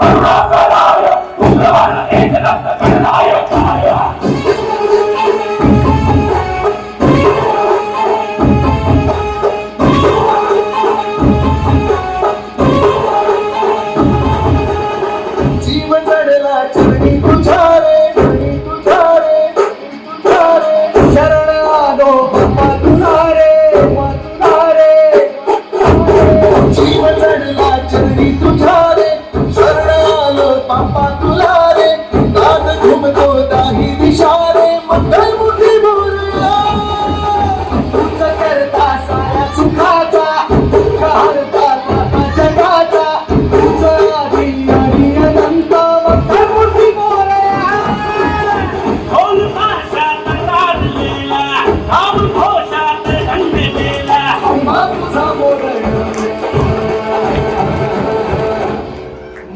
करुणाकराय उग्रवान चढला चरणी तुझा रे चरणी तुझा रे तुझा रे शरण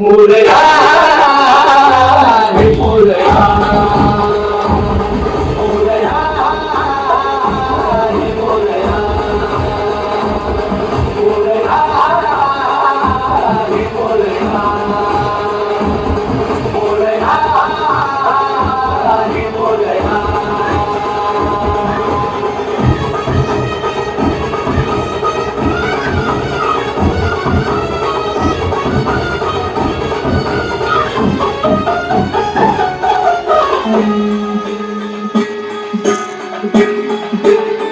মুরগা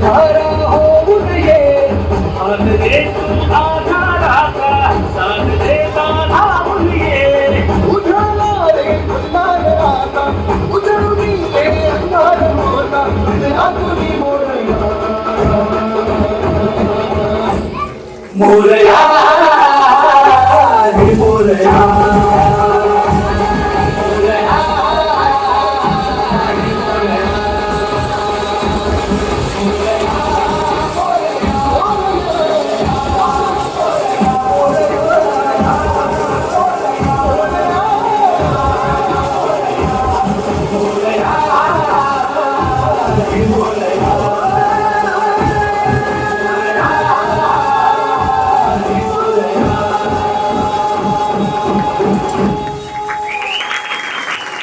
धारा हो उठे हाथ दे तू आधा राता साथ दे बाधा उठिए उठाना रे अंधार राता उठरूँगी रे अंधार होता तेरा तुझी मोरया मोरया